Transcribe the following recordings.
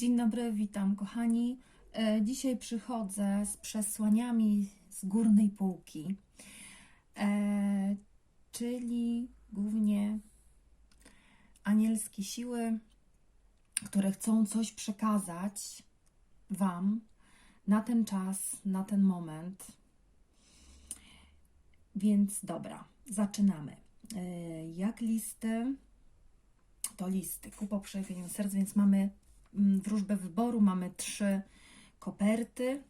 Dzień dobry, witam kochani. E, Dzisiaj przychodzę z przesłaniami z górnej półki, e, czyli głównie anielskie siły, które chcą coś przekazać Wam na ten czas, na ten moment. Więc dobra, zaczynamy. E, Jak listy, to listy ku pokrzepieniu serc, więc mamy wróżbę wyboru, mamy trzy koperty.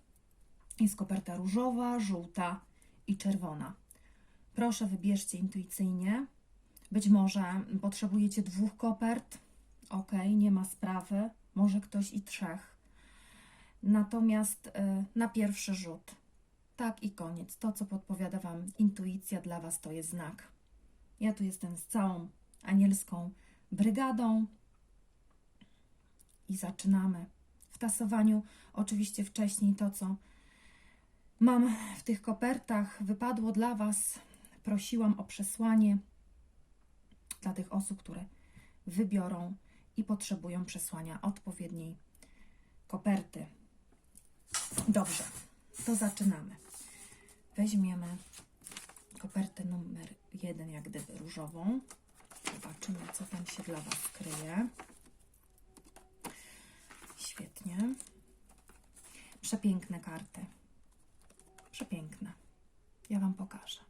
Jest koperta różowa, żółta i czerwona. Proszę wybierzcie intuicyjnie. Być może potrzebujecie dwóch kopert. Ok, nie ma sprawy. Może ktoś i trzech. Natomiast y, na pierwszy rzut. Tak i koniec. To, co podpowiada Wam intuicja, dla Was to jest znak. Ja tu jestem z całą anielską brygadą i zaczynamy. W tasowaniu oczywiście wcześniej to, co mam w tych kopertach, wypadło dla Was. Prosiłam o przesłanie dla tych osób, które wybiorą i potrzebują przesłania odpowiedniej koperty. Dobrze, to zaczynamy. Weźmiemy kopertę numer jeden, jak gdyby różową. Zobaczymy, co tam się dla Was kryje. Świetnie. Przepiękne karty. Przepiękne. Ja Wam pokażę.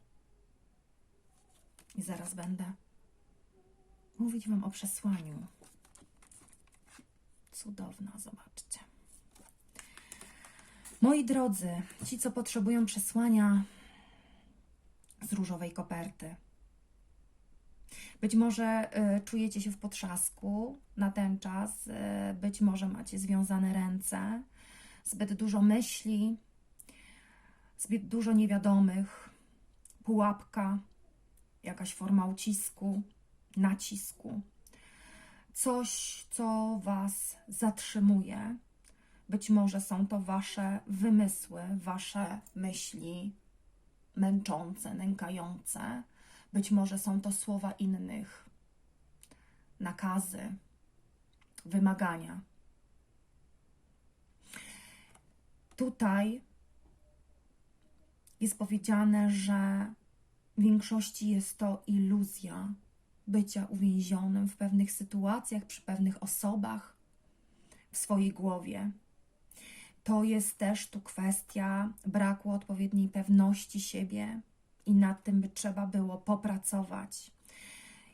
I zaraz będę mówić Wam o przesłaniu. Cudowna, zobaczcie. Moi drodzy, ci, co potrzebują przesłania z różowej koperty, być może y, czujecie się w potrzasku na ten czas, y, być może macie związane ręce, zbyt dużo myśli, zbyt dużo niewiadomych, pułapka, jakaś forma ucisku, nacisku, coś, co Was zatrzymuje. Być może są to Wasze wymysły, Wasze myśli męczące, nękające być może są to słowa innych, nakazy, wymagania. Tutaj jest powiedziane, że w większości jest to iluzja bycia uwięzionym w pewnych sytuacjach, przy pewnych osobach w swojej głowie. To jest też tu kwestia braku odpowiedniej pewności siebie, i nad tym by trzeba było popracować.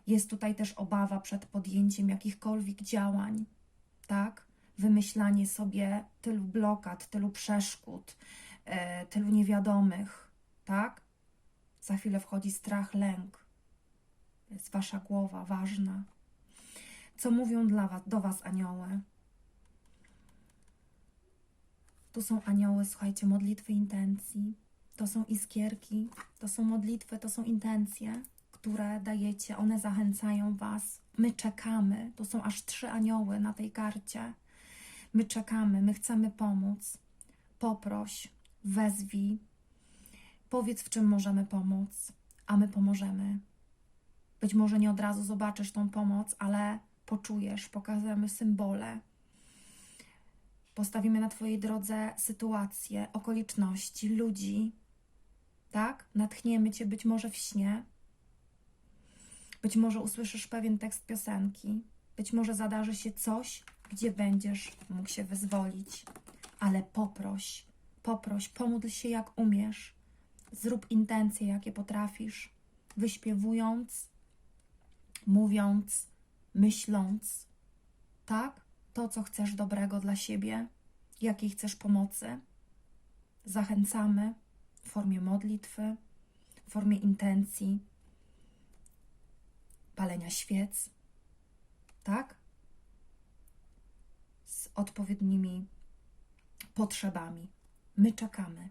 Jest tutaj też obawa przed podjęciem jakichkolwiek działań, tak? Wymyślanie sobie tylu blokad, tylu przeszkód, e, tylu niewiadomych, tak? Za chwilę wchodzi strach, lęk. Jest wasza głowa ważna. Co mówią dla was, do was anioły? Tu są anioły, słuchajcie, modlitwy intencji to są iskierki, to są modlitwy, to są intencje, które dajecie, one zachęcają Was. My czekamy, to są aż trzy anioły na tej karcie. My czekamy, my chcemy pomóc. Poproś, wezwij, powiedz, w czym możemy pomóc, a my pomożemy. Być może nie od razu zobaczysz tą pomoc, ale poczujesz, pokażemy symbole. Postawimy na Twojej drodze sytuacje, okoliczności, ludzi, tak? Natchniemy Cię być może w śnie. Być może usłyszysz pewien tekst piosenki. Być może zadarzy się coś, gdzie będziesz mógł się wyzwolić. Ale poproś, poproś, pomódl się jak umiesz. Zrób intencje, jakie potrafisz. Wyśpiewując, mówiąc, myśląc. Tak? To, co chcesz dobrego dla siebie, jakiej chcesz pomocy. Zachęcamy w formie modlitwy, w formie intencji, palenia świec, tak? Z odpowiednimi potrzebami. My czekamy.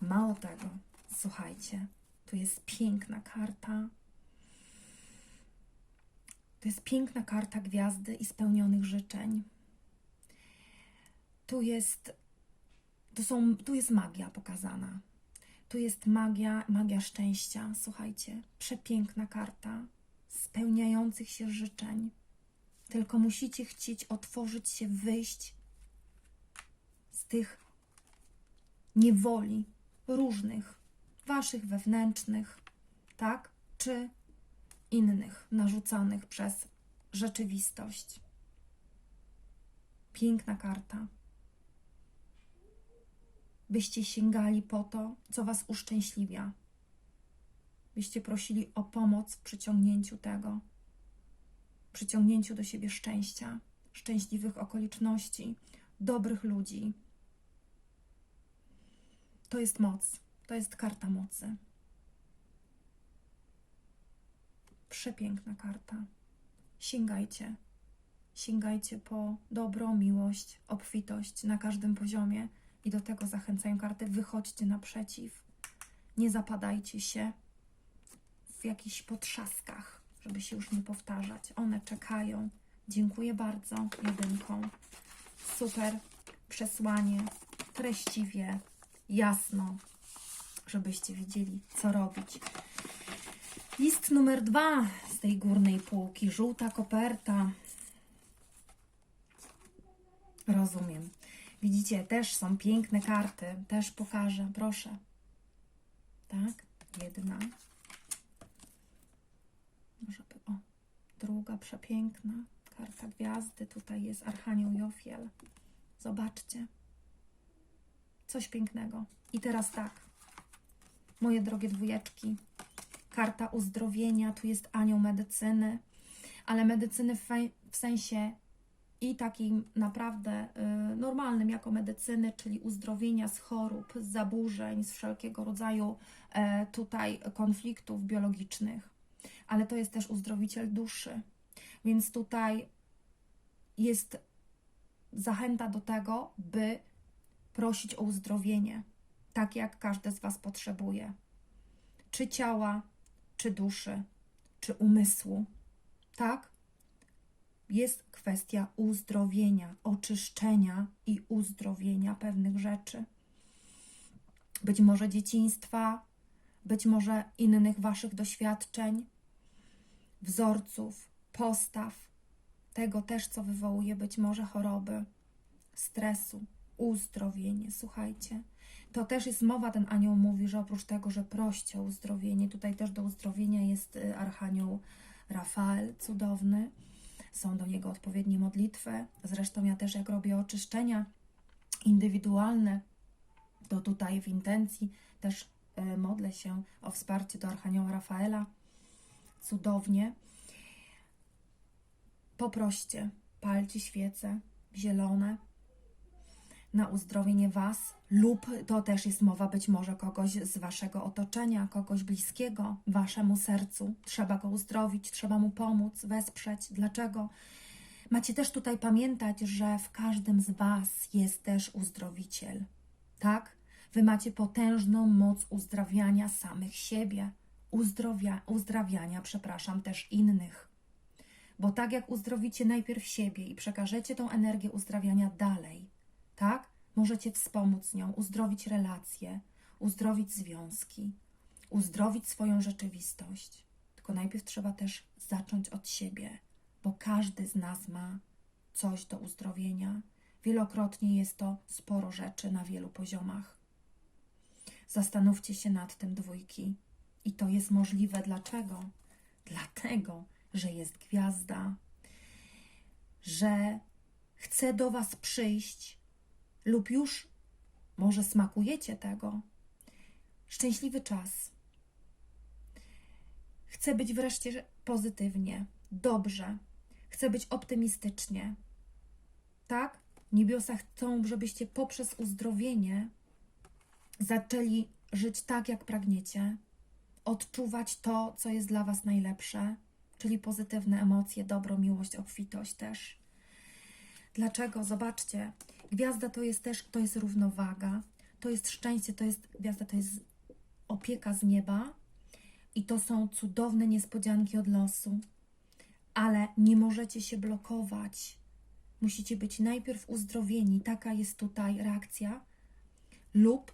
Mało tego, słuchajcie, tu jest piękna karta. To jest piękna karta gwiazdy i spełnionych życzeń. Tu jest to są, tu jest magia pokazana. Tu jest magia, magia szczęścia. Słuchajcie, przepiękna karta spełniających się życzeń. Tylko musicie chcieć otworzyć się, wyjść z tych niewoli różnych, waszych wewnętrznych, tak? Czy innych, narzucanych przez rzeczywistość. Piękna karta. Byście sięgali po to, co was uszczęśliwia. Byście prosili o pomoc w przyciągnięciu tego, przyciągnięciu do siebie szczęścia, szczęśliwych okoliczności, dobrych ludzi. To jest moc, to jest karta mocy. Przepiękna karta. Sięgajcie. Sięgajcie po dobro, miłość, obfitość na każdym poziomie i do tego zachęcają karty. Wychodźcie naprzeciw. Nie zapadajcie się w jakichś potrzaskach, żeby się już nie powtarzać. One czekają. Dziękuję bardzo jedynką. Super przesłanie, treściwie, jasno, żebyście wiedzieli, co robić. List numer dwa z tej górnej półki, żółta koperta. Rozumiem. Widzicie, też są piękne karty. Też pokażę, proszę. Tak, jedna. Może by, o, druga przepiękna. Karta gwiazdy. Tutaj jest Archanioł Jofiel. Zobaczcie. Coś pięknego. I teraz tak. Moje drogie dwójeczki. Karta uzdrowienia. Tu jest anioł medycyny. Ale medycyny w, w sensie i takim naprawdę y, normalnym jako medycyny, czyli uzdrowienia z chorób, z zaburzeń, z wszelkiego rodzaju e, tutaj konfliktów biologicznych. Ale to jest też uzdrowiciel duszy. Więc tutaj jest zachęta do tego, by prosić o uzdrowienie, tak jak każdy z Was potrzebuje. Czy ciała, czy duszy, czy umysłu. Tak? Jest kwestia uzdrowienia, oczyszczenia i uzdrowienia pewnych rzeczy. Być może dzieciństwa, być może innych Waszych doświadczeń, wzorców, postaw, tego też, co wywołuje być może choroby, stresu, uzdrowienie. Słuchajcie, to też jest mowa, ten anioł mówi, że oprócz tego, że proście o uzdrowienie, tutaj też do uzdrowienia jest y, archanioł Rafael, cudowny. Są do niego odpowiednie modlitwy. Zresztą ja też, jak robię oczyszczenia indywidualne, to tutaj w intencji też y, modlę się o wsparcie do archanioła Rafaela. Cudownie. Poproście, palcie świece zielone na uzdrowienie Was, lub to też jest mowa być może kogoś z Waszego otoczenia, kogoś bliskiego Waszemu sercu. Trzeba go uzdrowić, trzeba mu pomóc, wesprzeć. Dlaczego? Macie też tutaj pamiętać, że w każdym z Was jest też uzdrowiciel. Tak? Wy macie potężną moc uzdrawiania samych siebie, uzdrowia, uzdrawiania, przepraszam, też innych. Bo tak jak uzdrowicie najpierw siebie i przekażecie tą energię uzdrawiania dalej, tak? Możecie wspomóc nią, uzdrowić relacje, uzdrowić związki, uzdrowić swoją rzeczywistość. Tylko najpierw trzeba też zacząć od siebie, bo każdy z nas ma coś do uzdrowienia. Wielokrotnie jest to sporo rzeczy na wielu poziomach. Zastanówcie się nad tym dwójki. I to jest możliwe. Dlaczego? Dlatego, że jest gwiazda, że chce do Was przyjść lub już może smakujecie tego. Szczęśliwy czas. Chcę być wreszcie pozytywnie, dobrze. Chcę być optymistycznie. Tak? Niebiosa chcą, żebyście poprzez uzdrowienie zaczęli żyć tak, jak pragniecie, odczuwać to, co jest dla Was najlepsze, czyli pozytywne emocje, dobro, miłość, obfitość też. Dlaczego? Zobaczcie, gwiazda to jest też, to jest równowaga, to jest szczęście, to jest gwiazda, to jest opieka z nieba i to są cudowne niespodzianki od losu, ale nie możecie się blokować. Musicie być najpierw uzdrowieni, taka jest tutaj reakcja, lub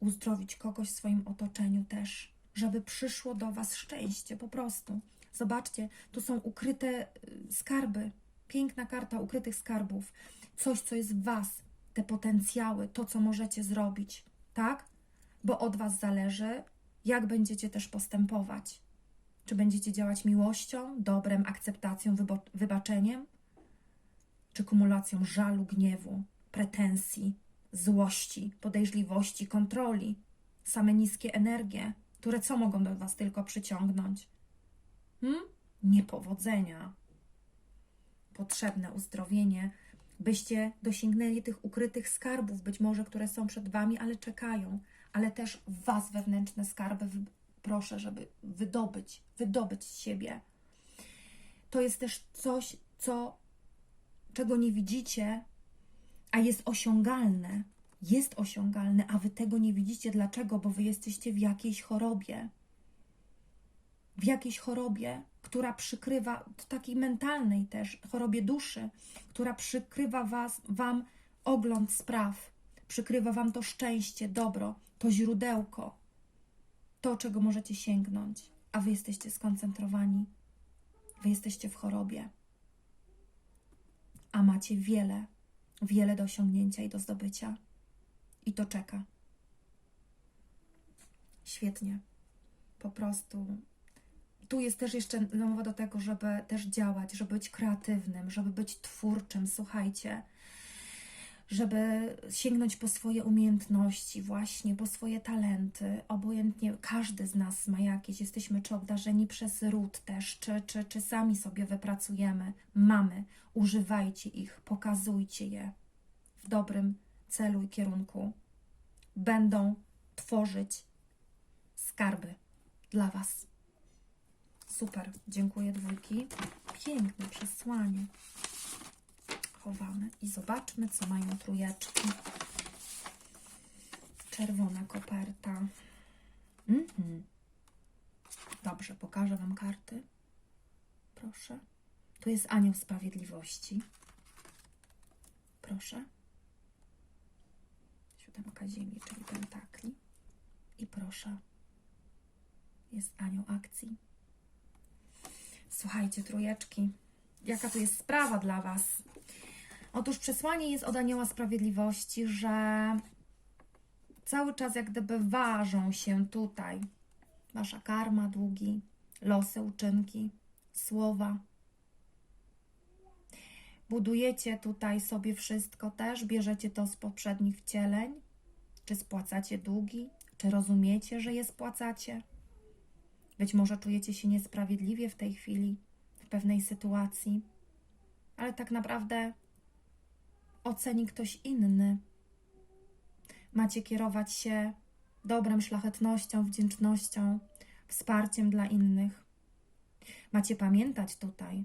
uzdrowić kogoś w swoim otoczeniu też, żeby przyszło do Was szczęście, po prostu. Zobaczcie, tu są ukryte y, skarby. Piękna karta ukrytych skarbów. Coś, co jest w Was, te potencjały, to, co możecie zrobić, tak? Bo od Was zależy, jak będziecie też postępować. Czy będziecie działać miłością, dobrem, akceptacją, wybaczeniem? Czy kumulacją żalu, gniewu, pretensji, złości, podejrzliwości, kontroli? Same niskie energie, które co mogą do Was tylko przyciągnąć? Hmm? Niepowodzenia. Potrzebne uzdrowienie, byście dosięgnęli tych ukrytych skarbów, być może, które są przed Wami, ale czekają, ale też Was wewnętrzne skarby. Proszę, żeby wydobyć, wydobyć z siebie. To jest też coś, co, czego nie widzicie, a jest osiągalne. Jest osiągalne, a Wy tego nie widzicie. Dlaczego? Bo Wy jesteście w jakiejś chorobie w jakiejś chorobie, która przykrywa, takiej mentalnej też, chorobie duszy, która przykrywa was, wam ogląd spraw, przykrywa wam to szczęście, dobro, to źródełko, to, czego możecie sięgnąć, a wy jesteście skoncentrowani, wy jesteście w chorobie, a macie wiele, wiele do osiągnięcia i do zdobycia. I to czeka. Świetnie. Po prostu tu jest też jeszcze mowa do tego, żeby też działać, żeby być kreatywnym, żeby być twórczym, słuchajcie, żeby sięgnąć po swoje umiejętności, właśnie po swoje talenty. Obojętnie każdy z nas ma jakieś, jesteśmy czy obdarzeni przez ród też, czy, czy, czy sami sobie wypracujemy. Mamy, używajcie ich, pokazujcie je w dobrym celu i kierunku. Będą tworzyć skarby dla Was. Super, dziękuję dwójki. Piękne przesłanie. Chowamy i zobaczmy, co mają trójeczki. Czerwona koperta. Mhm. Dobrze, pokażę Wam karty. Proszę. Tu jest Anioł Sprawiedliwości. Proszę. Siódemka Ziemi, czyli pentakli. I proszę. Jest Anioł Akcji. Słuchajcie, trójeczki, jaka tu jest sprawa dla Was? Otóż przesłanie jest od Anioła Sprawiedliwości, że cały czas jak gdyby ważą się tutaj Wasza karma, długi, losy, uczynki, słowa. Budujecie tutaj sobie wszystko też, bierzecie to z poprzednich wcieleń, czy spłacacie długi, czy rozumiecie, że je spłacacie. Być może czujecie się niesprawiedliwie w tej chwili, w pewnej sytuacji, ale tak naprawdę oceni ktoś inny. Macie kierować się dobrem, szlachetnością, wdzięcznością, wsparciem dla innych. Macie pamiętać tutaj,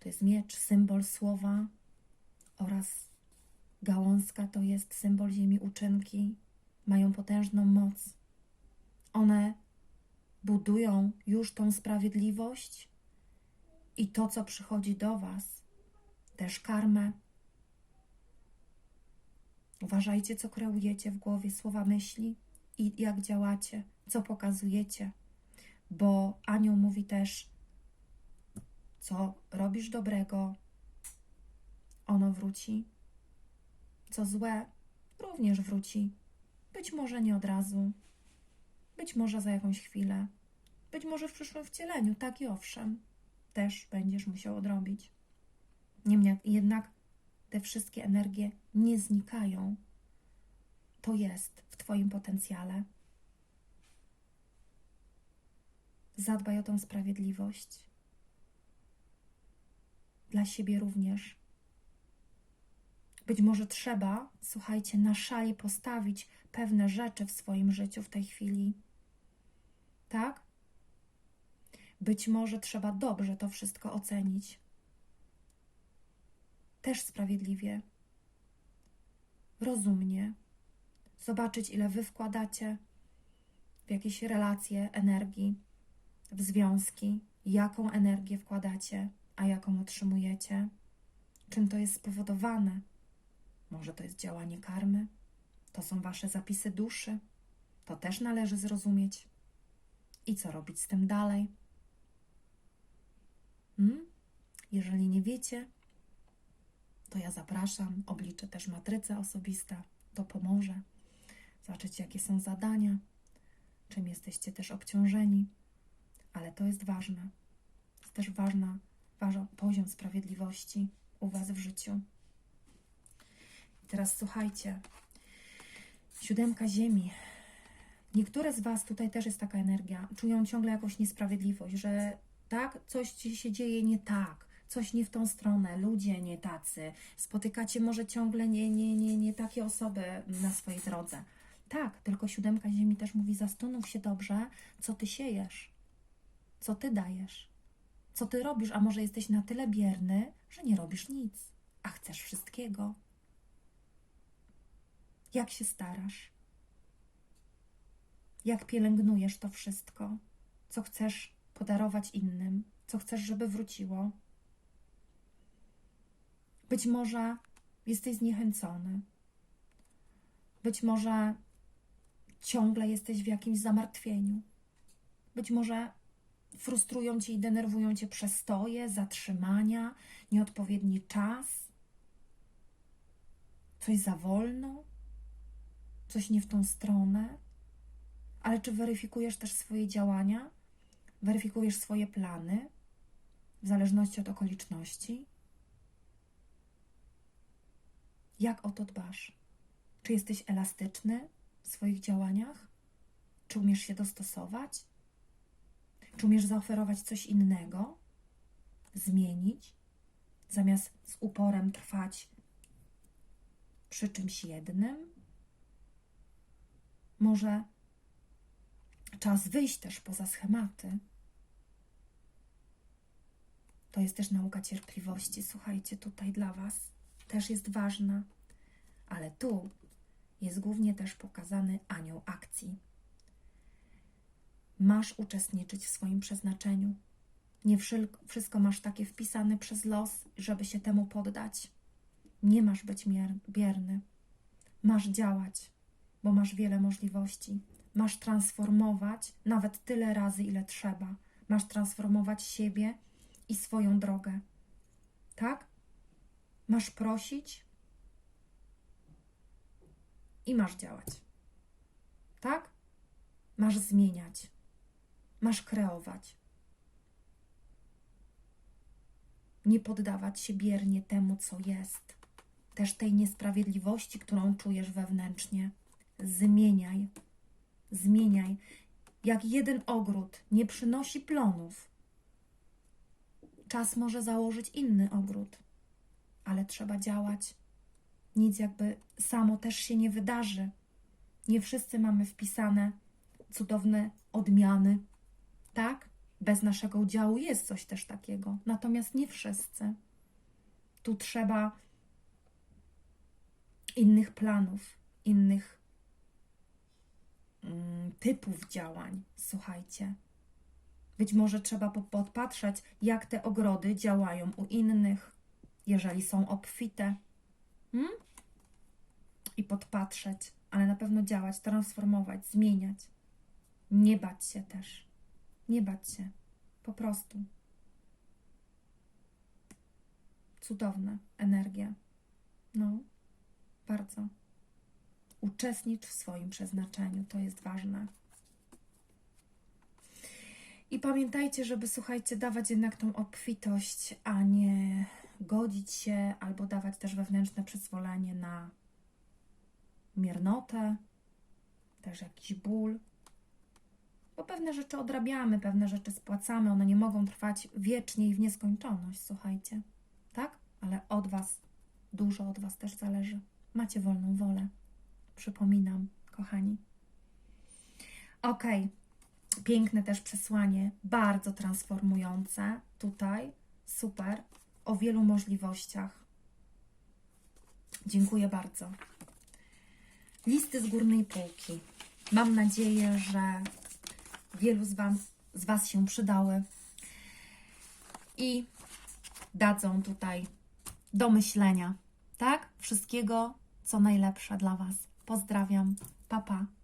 to jest miecz, symbol słowa oraz gałązka to jest symbol ziemi uczynki. Mają potężną moc. One budują już tą sprawiedliwość i to, co przychodzi do Was, też karmę. Uważajcie, co kreujecie w głowie, słowa myśli i jak działacie, co pokazujecie, bo Anioł mówi też, co robisz dobrego, ono wróci, co złe również wróci. Być może nie od razu, być może za jakąś chwilę, być może w przyszłym wcieleniu, tak i owszem, też będziesz musiał odrobić. Niemniej jednak te wszystkie energie nie znikają. To jest w Twoim potencjale. Zadbaj o tą sprawiedliwość. Dla siebie również. Być może trzeba, słuchajcie, na szali postawić pewne rzeczy w swoim życiu w tej chwili. Tak? Być może trzeba dobrze to wszystko ocenić. Też sprawiedliwie, rozumnie, zobaczyć, ile wy wkładacie w jakieś relacje energii, w związki, jaką energię wkładacie, a jaką otrzymujecie, czym to jest spowodowane. Może to jest działanie karmy, to są wasze zapisy duszy, to też należy zrozumieć. I co robić z tym dalej? Jeżeli nie wiecie, to ja zapraszam. Obliczę też matrycę osobista. To pomoże. Zobaczycie, jakie są zadania, czym jesteście też obciążeni. Ale to jest ważne. Jest też ważna, ważny poziom sprawiedliwości u Was w życiu. I teraz słuchajcie. Siódemka ziemi. Niektóre z Was, tutaj też jest taka energia, czują ciągle jakąś niesprawiedliwość, że tak, coś ci się dzieje nie tak, coś nie w tą stronę, ludzie nie tacy, spotykacie może ciągle nie, nie, nie, nie takie osoby na swojej drodze. Tak, tylko siódemka ziemi też mówi, zastanów się dobrze, co ty siejesz, co ty dajesz, co ty robisz, a może jesteś na tyle bierny, że nie robisz nic, a chcesz wszystkiego. Jak się starasz? Jak pielęgnujesz to wszystko, co chcesz podarować innym, co chcesz, żeby wróciło? Być może jesteś zniechęcony. Być może ciągle jesteś w jakimś zamartwieniu. Być może frustrują cię i denerwują cię przestoje, zatrzymania, nieodpowiedni czas, coś za wolno, coś nie w tą stronę. Ale czy weryfikujesz też swoje działania? Weryfikujesz swoje plany w zależności od okoliczności? Jak o to dbasz? Czy jesteś elastyczny w swoich działaniach? Czy umiesz się dostosować? Czy umiesz zaoferować coś innego? Zmienić? Zamiast z uporem trwać przy czymś jednym? Może czas wyjść też poza schematy? To jest też nauka cierpliwości. Słuchajcie, tutaj dla Was też jest ważna, ale tu jest głównie też pokazany anioł akcji. Masz uczestniczyć w swoim przeznaczeniu. Nie wszystko masz takie wpisane przez los, żeby się temu poddać. Nie masz być bierny. Masz działać, bo masz wiele możliwości. Masz transformować nawet tyle razy, ile trzeba. Masz transformować siebie i swoją drogę. Tak? Masz prosić i masz działać. Tak? Masz zmieniać. Masz kreować. Nie poddawać się biernie temu, co jest. Też tej niesprawiedliwości, którą czujesz wewnętrznie. Zmieniaj. Zmieniaj. Jak jeden ogród nie przynosi plonów, czas może założyć inny ogród, ale trzeba działać. Nic jakby samo też się nie wydarzy. Nie wszyscy mamy wpisane cudowne odmiany, tak? Bez naszego udziału jest coś też takiego, natomiast nie wszyscy. Tu trzeba innych planów, innych typów działań. Słuchajcie. Być może trzeba po- podpatrzeć, jak te ogrody działają u innych, jeżeli są obfite. Hmm? I podpatrzeć, ale na pewno działać, transformować, zmieniać. Nie bać się też. Nie bać się. Po prostu. Cudowna energia. No, bardzo. Uczestnicz w swoim przeznaczeniu, to jest ważne. I pamiętajcie, żeby słuchajcie, dawać jednak tą obfitość, a nie godzić się albo dawać też wewnętrzne przyzwolenie na miernotę, też jakiś ból. Bo pewne rzeczy odrabiamy, pewne rzeczy spłacamy, one nie mogą trwać wiecznie i w nieskończoność, słuchajcie. Tak? Ale od Was, dużo od Was też zależy. Macie wolną wolę. Przypominam, kochani. Okej. Piękne też przesłanie, bardzo transformujące tutaj. Super. O wielu możliwościach. Dziękuję bardzo. Listy z górnej półki. Mam nadzieję, że wielu z, wam, z Was się przydały i dadzą tutaj do myślenia, tak? Wszystkiego, co najlepsze dla Was. Pozdrawiam. Pa, pa.